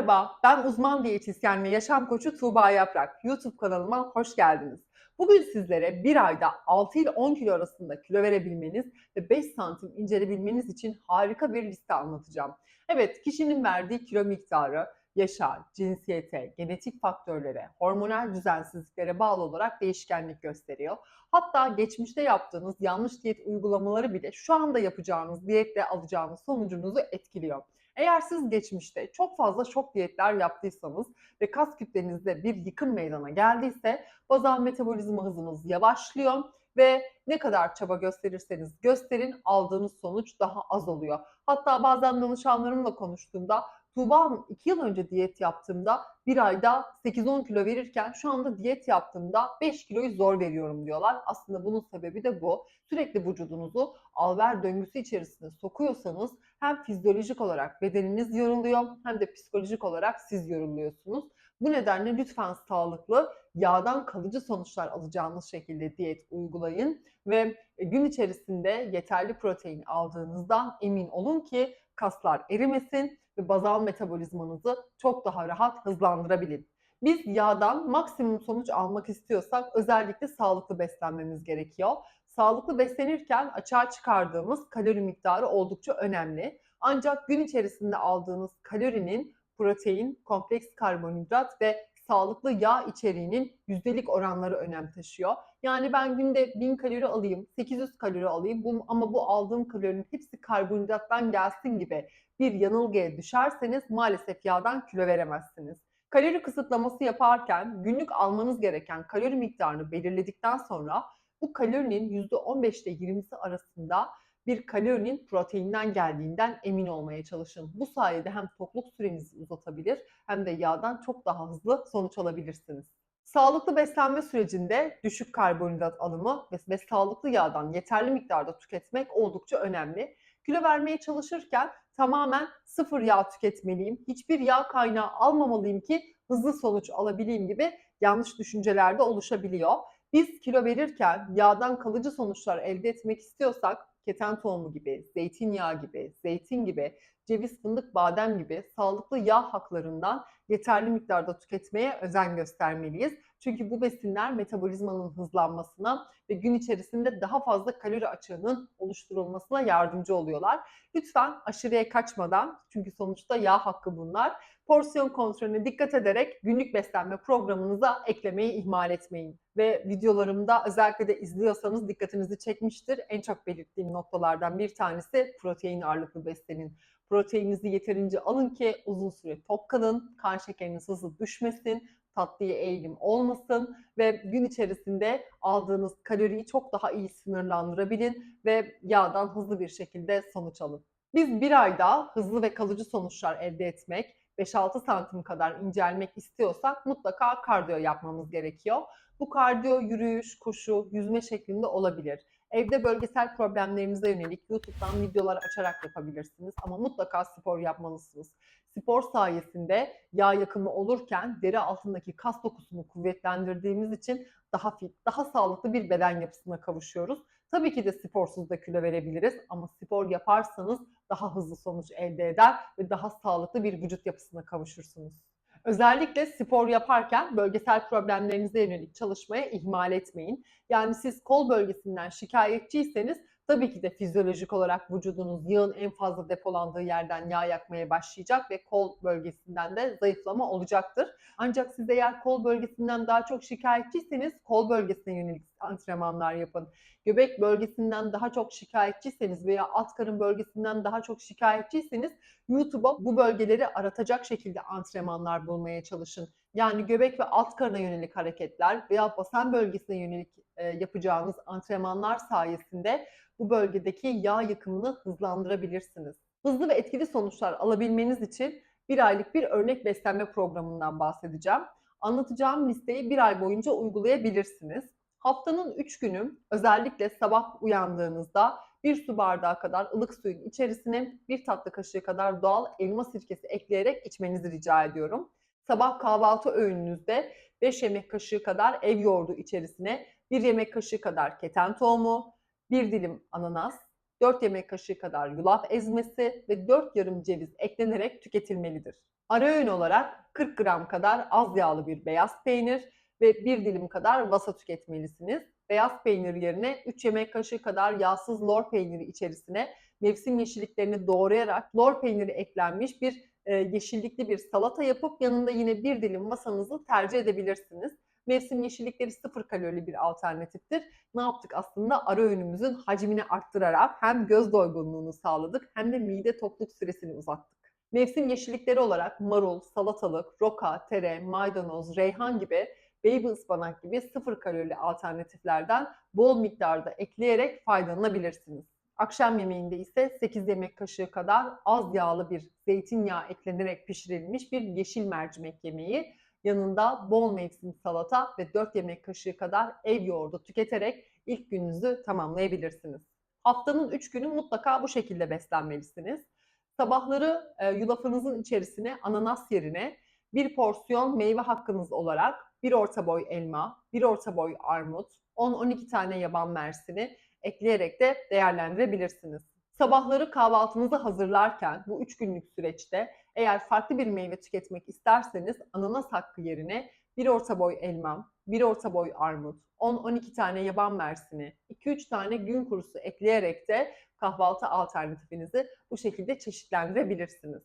Merhaba, ben uzman diyetisyen ve yaşam koçu Tuğba Yaprak. YouTube kanalıma hoş geldiniz. Bugün sizlere bir ayda 6 ile 10 kilo arasında kilo verebilmeniz ve 5 santim incelebilmeniz için harika bir liste anlatacağım. Evet, kişinin verdiği kilo miktarı, yaşa, cinsiyete, genetik faktörlere, hormonal düzensizliklere bağlı olarak değişkenlik gösteriyor. Hatta geçmişte yaptığınız yanlış diyet uygulamaları bile şu anda yapacağınız diyetle alacağınız sonucunuzu etkiliyor. Eğer siz geçmişte çok fazla şok diyetler yaptıysanız ve kas kütlenizde bir yıkım meydana geldiyse bazal metabolizma hızınız yavaşlıyor ve ne kadar çaba gösterirseniz gösterin aldığınız sonuç daha az oluyor. Hatta bazen danışanlarımla konuştuğumda Tuğba Hanım 2 yıl önce diyet yaptığımda bir ayda 8-10 kilo verirken şu anda diyet yaptığımda 5 kiloyu zor veriyorum diyorlar. Aslında bunun sebebi de bu. Sürekli vücudunuzu alver döngüsü içerisine sokuyorsanız hem fizyolojik olarak bedeniniz yoruluyor hem de psikolojik olarak siz yoruluyorsunuz. Bu nedenle lütfen sağlıklı, yağdan kalıcı sonuçlar alacağınız şekilde diyet uygulayın ve gün içerisinde yeterli protein aldığınızdan emin olun ki kaslar erimesin ve bazal metabolizmanızı çok daha rahat hızlandırabilin. Biz yağdan maksimum sonuç almak istiyorsak özellikle sağlıklı beslenmemiz gerekiyor. Sağlıklı beslenirken açığa çıkardığımız kalori miktarı oldukça önemli. Ancak gün içerisinde aldığınız kalorinin protein, kompleks karbonhidrat ve sağlıklı yağ içeriğinin yüzdelik oranları önem taşıyor. Yani ben günde 1000 kalori alayım, 800 kalori alayım bu, ama bu aldığım kalorinin hepsi karbonhidrattan gelsin gibi bir yanılgıya düşerseniz maalesef yağdan kilo veremezsiniz. Kalori kısıtlaması yaparken günlük almanız gereken kalori miktarını belirledikten sonra bu kalorinin %15 ile 20'si arasında bir kalorinin proteinden geldiğinden emin olmaya çalışın. Bu sayede hem tokluk sürenizi uzatabilir hem de yağdan çok daha hızlı sonuç alabilirsiniz. Sağlıklı beslenme sürecinde düşük karbonhidrat alımı ve, ve sağlıklı yağdan yeterli miktarda tüketmek oldukça önemli. Kilo vermeye çalışırken tamamen sıfır yağ tüketmeliyim, hiçbir yağ kaynağı almamalıyım ki hızlı sonuç alabileyim gibi yanlış düşünceler de oluşabiliyor. Biz kilo verirken yağdan kalıcı sonuçlar elde etmek istiyorsak keten tohumu gibi, zeytinyağı gibi, zeytin gibi, ceviz, fındık, badem gibi sağlıklı yağ haklarından yeterli miktarda tüketmeye özen göstermeliyiz. Çünkü bu besinler metabolizmanın hızlanmasına ve gün içerisinde daha fazla kalori açığının oluşturulmasına yardımcı oluyorlar. Lütfen aşırıya kaçmadan çünkü sonuçta yağ hakkı bunlar. Porsiyon kontrolüne dikkat ederek günlük beslenme programınıza eklemeyi ihmal etmeyin. Ve videolarımda özellikle de izliyorsanız dikkatinizi çekmiştir. En çok belirttiğim noktalardan bir tanesi protein ağırlıklı beslenin. Proteininizi yeterince alın ki uzun süre tok kalın, kan şekeriniz hızlı düşmesin, tatlıya eğilim olmasın ve gün içerisinde aldığınız kaloriyi çok daha iyi sınırlandırabilin ve yağdan hızlı bir şekilde sonuç alın. Biz bir ayda hızlı ve kalıcı sonuçlar elde etmek, 5-6 santim kadar incelmek istiyorsak mutlaka kardiyo yapmamız gerekiyor. Bu kardiyo yürüyüş, koşu, yüzme şeklinde olabilir. Evde bölgesel problemlerinize yönelik YouTube'dan videolar açarak yapabilirsiniz ama mutlaka spor yapmalısınız. Spor sayesinde yağ yakımı olurken deri altındaki kas dokusunu kuvvetlendirdiğimiz için daha fit, daha sağlıklı bir beden yapısına kavuşuyoruz. Tabii ki de sporsuz da kilo verebiliriz ama spor yaparsanız daha hızlı sonuç elde eder ve daha sağlıklı bir vücut yapısına kavuşursunuz. Özellikle spor yaparken bölgesel problemlerinize yönelik çalışmaya ihmal etmeyin. Yani siz kol bölgesinden şikayetçiyseniz tabii ki de fizyolojik olarak vücudunuz yağın en fazla depolandığı yerden yağ yakmaya başlayacak ve kol bölgesinden de zayıflama olacaktır. Ancak siz eğer kol bölgesinden daha çok şikayetçiyseniz kol bölgesine yönelik antrenmanlar yapın. Göbek bölgesinden daha çok şikayetçiyseniz veya alt karın bölgesinden daha çok şikayetçiyseniz YouTube'a bu bölgeleri aratacak şekilde antrenmanlar bulmaya çalışın. Yani göbek ve alt karına yönelik hareketler veya basen bölgesine yönelik e, yapacağınız antrenmanlar sayesinde bu bölgedeki yağ yakımını hızlandırabilirsiniz. Hızlı ve etkili sonuçlar alabilmeniz için bir aylık bir örnek beslenme programından bahsedeceğim. Anlatacağım listeyi bir ay boyunca uygulayabilirsiniz. Haftanın 3 günü özellikle sabah uyandığınızda bir su bardağı kadar ılık suyun içerisine bir tatlı kaşığı kadar doğal elma sirkesi ekleyerek içmenizi rica ediyorum. Sabah kahvaltı öğününüzde 5 yemek kaşığı kadar ev yoğurdu içerisine 1 yemek kaşığı kadar keten tohumu, 1 dilim ananas, 4 yemek kaşığı kadar yulaf ezmesi ve 4 yarım ceviz eklenerek tüketilmelidir. Ara öğün olarak 40 gram kadar az yağlı bir beyaz peynir ve 1 dilim kadar vasa tüketmelisiniz. Beyaz peynir yerine 3 yemek kaşığı kadar yağsız lor peyniri içerisine mevsim yeşilliklerini doğrayarak lor peyniri eklenmiş bir e, yeşillikli bir salata yapıp yanında yine bir dilim masanızı tercih edebilirsiniz. Mevsim yeşillikleri sıfır kalorili bir alternatiftir. Ne yaptık aslında? Ara öğünümüzün hacmini arttırarak hem göz doygunluğunu sağladık hem de mide tokluk süresini uzattık. Mevsim yeşillikleri olarak marul, salatalık, roka, tere, maydanoz, reyhan gibi baby ıspanak gibi sıfır kalorili alternatiflerden bol miktarda ekleyerek faydalanabilirsiniz. Akşam yemeğinde ise 8 yemek kaşığı kadar az yağlı bir zeytinyağı eklenerek pişirilmiş bir yeşil mercimek yemeği, yanında bol mevsim salata ve 4 yemek kaşığı kadar ev yoğurdu tüketerek ilk gününüzü tamamlayabilirsiniz. Haftanın 3 günü mutlaka bu şekilde beslenmelisiniz. Sabahları e, yulafınızın içerisine ananas yerine bir porsiyon meyve hakkınız olarak bir orta boy elma, bir orta boy armut, 10-12 tane yaban mersini ekleyerek de değerlendirebilirsiniz. Sabahları kahvaltınızı hazırlarken bu 3 günlük süreçte eğer farklı bir meyve tüketmek isterseniz ananas hakkı yerine bir orta boy elma, bir orta boy armut, 10-12 tane yaban mersini, 2-3 tane gün kurusu ekleyerek de kahvaltı alternatifinizi bu şekilde çeşitlendirebilirsiniz.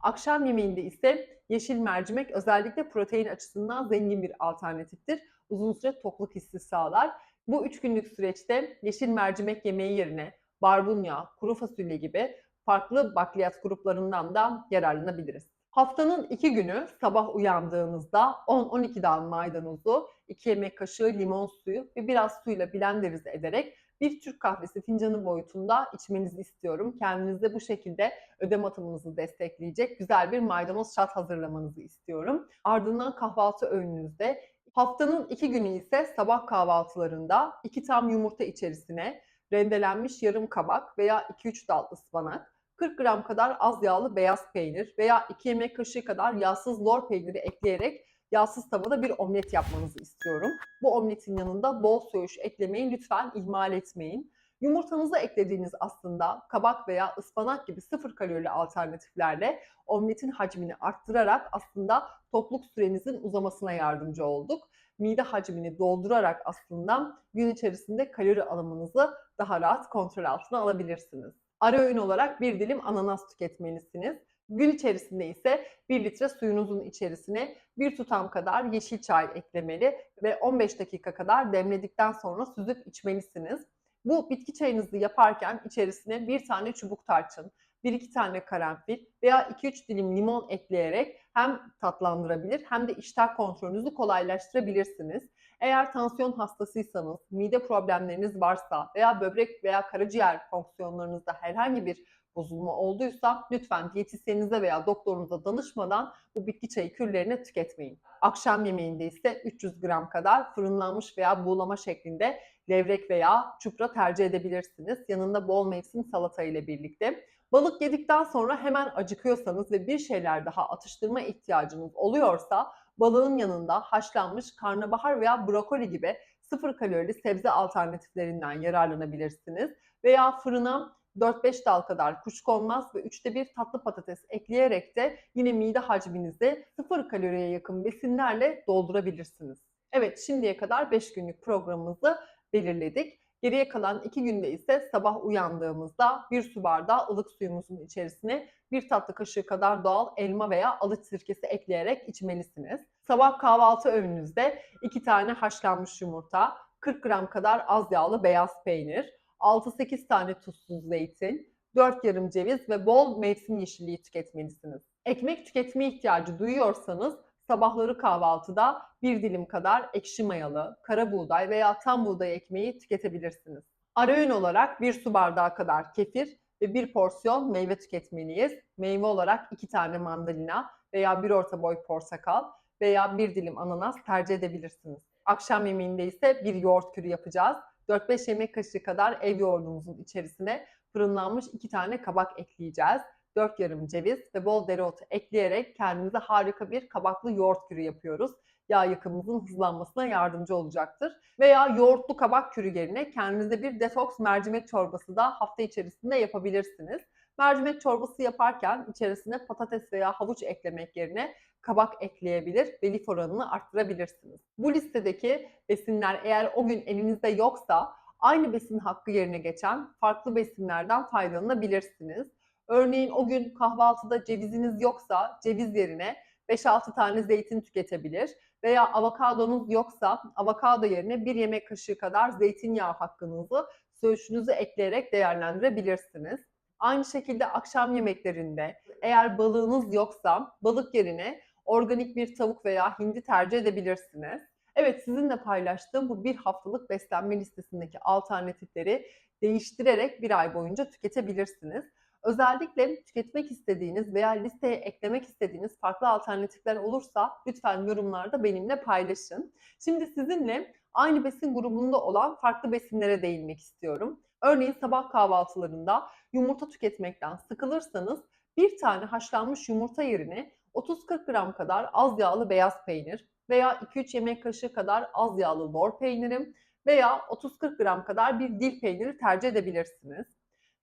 Akşam yemeğinde ise yeşil mercimek özellikle protein açısından zengin bir alternatiftir. Uzun süre tokluk hissi sağlar. Bu 3 günlük süreçte yeşil mercimek yemeği yerine barbunya, kuru fasulye gibi farklı bakliyat gruplarından da yararlanabiliriz. Haftanın iki günü sabah uyandığınızda 10-12 dal maydanozu, 2 yemek kaşığı limon suyu ve biraz suyla blenderize ederek bir Türk kahvesi fincanı boyutunda içmenizi istiyorum. Kendinize bu şekilde ödem atımınızı destekleyecek güzel bir maydanoz şat hazırlamanızı istiyorum. Ardından kahvaltı öğününüzde haftanın iki günü ise sabah kahvaltılarında iki tam yumurta içerisine rendelenmiş yarım kabak veya 2-3 dal ıspanak, 40 gram kadar az yağlı beyaz peynir veya 2 yemek kaşığı kadar yağsız lor peyniri ekleyerek yağsız tavada bir omlet yapmanızı istiyorum. Bu omletin yanında bol söğüş eklemeyi lütfen ihmal etmeyin. Yumurtanıza eklediğiniz aslında kabak veya ıspanak gibi sıfır kalorili alternatiflerle omletin hacmini arttırarak aslında tokluk sürenizin uzamasına yardımcı olduk. Mide hacmini doldurarak aslında gün içerisinde kalori alımınızı daha rahat kontrol altına alabilirsiniz. Ara öğün olarak bir dilim ananas tüketmelisiniz. Gün içerisinde ise 1 litre suyunuzun içerisine bir tutam kadar yeşil çay eklemeli ve 15 dakika kadar demledikten sonra süzüp içmelisiniz. Bu bitki çayınızı yaparken içerisine bir tane çubuk tarçın, 1-2 tane karanfil veya 2-3 dilim limon ekleyerek hem tatlandırabilir hem de iştah kontrolünüzü kolaylaştırabilirsiniz. Eğer tansiyon hastasıysanız, mide problemleriniz varsa veya böbrek veya karaciğer fonksiyonlarınızda herhangi bir bozulma olduysa lütfen diyetisyeninize veya doktorunuza danışmadan bu bitki çayı kürlerini tüketmeyin. Akşam yemeğinde ise 300 gram kadar fırınlanmış veya buğulama şeklinde levrek veya çupra tercih edebilirsiniz. Yanında bol mevsim salata ile birlikte. Balık yedikten sonra hemen acıkıyorsanız ve bir şeyler daha atıştırma ihtiyacınız oluyorsa balığın yanında haşlanmış karnabahar veya brokoli gibi sıfır kalorili sebze alternatiflerinden yararlanabilirsiniz. Veya fırına 4-5 dal kadar kuşkonmaz ve 3'te 1 tatlı patates ekleyerek de yine mide hacminizi sıfır kaloriye yakın besinlerle doldurabilirsiniz. Evet şimdiye kadar 5 günlük programımızı belirledik. Geriye kalan 2 günde ise sabah uyandığımızda bir su bardağı ılık suyumuzun içerisine bir tatlı kaşığı kadar doğal elma veya alıç sirkesi ekleyerek içmelisiniz. Sabah kahvaltı öğününüzde 2 tane haşlanmış yumurta, 40 gram kadar az yağlı beyaz peynir, 6-8 tane tuzsuz zeytin, 4 yarım ceviz ve bol mevsim yeşilliği tüketmelisiniz. Ekmek tüketme ihtiyacı duyuyorsanız sabahları kahvaltıda bir dilim kadar ekşi mayalı, kara buğday veya tam buğday ekmeği tüketebilirsiniz. Ara öğün olarak bir su bardağı kadar kefir ve bir porsiyon meyve tüketmeliyiz. Meyve olarak 2 tane mandalina veya bir orta boy portakal veya bir dilim ananas tercih edebilirsiniz. Akşam yemeğinde ise bir yoğurt kürü yapacağız. 4-5 yemek kaşığı kadar ev yoğurdumuzun içerisine fırınlanmış 2 tane kabak ekleyeceğiz. 4 yarım ceviz ve bol dereotu ekleyerek kendimize harika bir kabaklı yoğurt kürü yapıyoruz. yağ yakımınızın hızlanmasına yardımcı olacaktır. Veya yoğurtlu kabak kürü yerine kendinize bir detoks mercimek çorbası da hafta içerisinde yapabilirsiniz. Mercimek çorbası yaparken içerisine patates veya havuç eklemek yerine kabak ekleyebilir ve lif oranını arttırabilirsiniz. Bu listedeki besinler eğer o gün elinizde yoksa aynı besin hakkı yerine geçen farklı besinlerden faydalanabilirsiniz. Örneğin o gün kahvaltıda ceviziniz yoksa ceviz yerine 5-6 tane zeytin tüketebilir veya avokadonuz yoksa avokado yerine bir yemek kaşığı kadar zeytinyağı hakkınızı söğüşünüzü ekleyerek değerlendirebilirsiniz. Aynı şekilde akşam yemeklerinde eğer balığınız yoksa balık yerine organik bir tavuk veya hindi tercih edebilirsiniz. Evet sizinle paylaştığım bu bir haftalık beslenme listesindeki alternatifleri değiştirerek bir ay boyunca tüketebilirsiniz. Özellikle tüketmek istediğiniz veya listeye eklemek istediğiniz farklı alternatifler olursa lütfen yorumlarda benimle paylaşın. Şimdi sizinle aynı besin grubunda olan farklı besinlere değinmek istiyorum. Örneğin sabah kahvaltılarında yumurta tüketmekten sıkılırsanız bir tane haşlanmış yumurta yerine 30-40 gram kadar az yağlı beyaz peynir veya 2-3 yemek kaşığı kadar az yağlı lor peynirim veya 30-40 gram kadar bir dil peyniri tercih edebilirsiniz.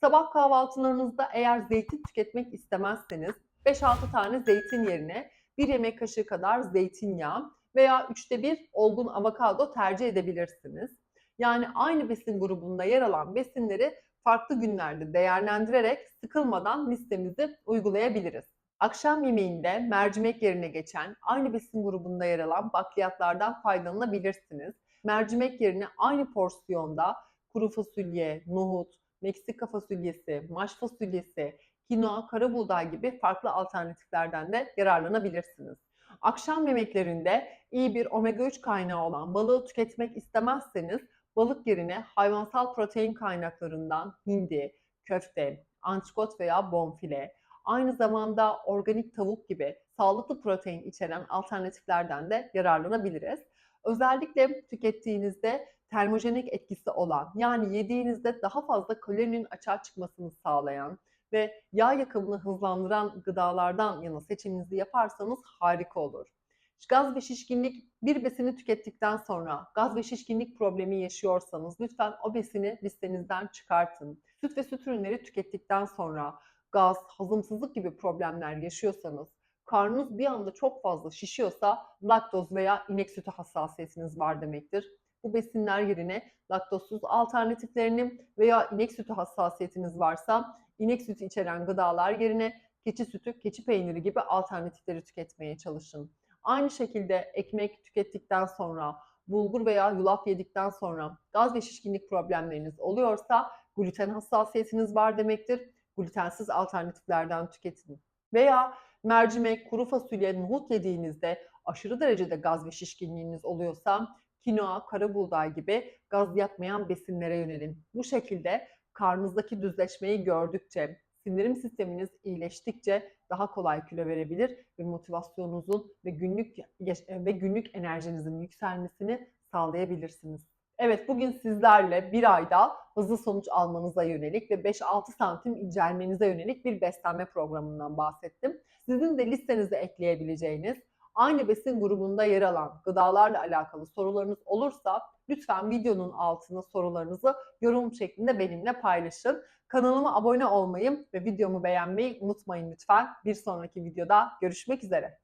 Sabah kahvaltılarınızda eğer zeytin tüketmek istemezseniz 5-6 tane zeytin yerine 1 yemek kaşığı kadar zeytinyağı veya 3'te 1 olgun avokado tercih edebilirsiniz. Yani aynı besin grubunda yer alan besinleri farklı günlerde değerlendirerek sıkılmadan listemizi uygulayabiliriz. Akşam yemeğinde mercimek yerine geçen aynı besin grubunda yer alan bakliyatlardan faydalanabilirsiniz. Mercimek yerine aynı porsiyonda kuru fasulye, nohut, Meksika fasulyesi, maş fasulyesi, kinoa, kara buğday gibi farklı alternatiflerden de yararlanabilirsiniz. Akşam yemeklerinde iyi bir omega 3 kaynağı olan balığı tüketmek istemezseniz balık yerine hayvansal protein kaynaklarından hindi, köfte, antrikot veya bonfile, aynı zamanda organik tavuk gibi sağlıklı protein içeren alternatiflerden de yararlanabiliriz. Özellikle tükettiğinizde termojenik etkisi olan yani yediğinizde daha fazla kalorinin açığa çıkmasını sağlayan ve yağ yakımını hızlandıran gıdalardan yana seçiminizi yaparsanız harika olur. Gaz ve şişkinlik bir besini tükettikten sonra gaz ve şişkinlik problemi yaşıyorsanız lütfen o besini listenizden çıkartın. Süt ve süt ürünleri tükettikten sonra gaz, hazımsızlık gibi problemler yaşıyorsanız, karnınız bir anda çok fazla şişiyorsa laktoz veya inek sütü hassasiyetiniz var demektir. Bu besinler yerine laktozsuz alternatiflerini veya inek sütü hassasiyetiniz varsa inek sütü içeren gıdalar yerine keçi sütü, keçi peyniri gibi alternatifleri tüketmeye çalışın. Aynı şekilde ekmek tükettikten sonra, bulgur veya yulaf yedikten sonra gaz ve şişkinlik problemleriniz oluyorsa gluten hassasiyetiniz var demektir. Glutensiz alternatiflerden tüketin. Veya mercimek, kuru fasulye, nohut yediğinizde aşırı derecede gaz ve şişkinliğiniz oluyorsa kinoa, kara buğday gibi gaz yapmayan besinlere yönelin. Bu şekilde karnınızdaki düzleşmeyi gördükçe, sindirim sisteminiz iyileştikçe daha kolay kilo verebilir ve motivasyonunuzun ve günlük ve günlük enerjinizin yükselmesini sağlayabilirsiniz. Evet bugün sizlerle bir ayda hızlı sonuç almanıza yönelik ve 5-6 santim incelmenize yönelik bir beslenme programından bahsettim. Sizin de listenize ekleyebileceğiniz aynı besin grubunda yer alan gıdalarla alakalı sorularınız olursa lütfen videonun altına sorularınızı yorum şeklinde benimle paylaşın. Kanalıma abone olmayı ve videomu beğenmeyi unutmayın lütfen. Bir sonraki videoda görüşmek üzere.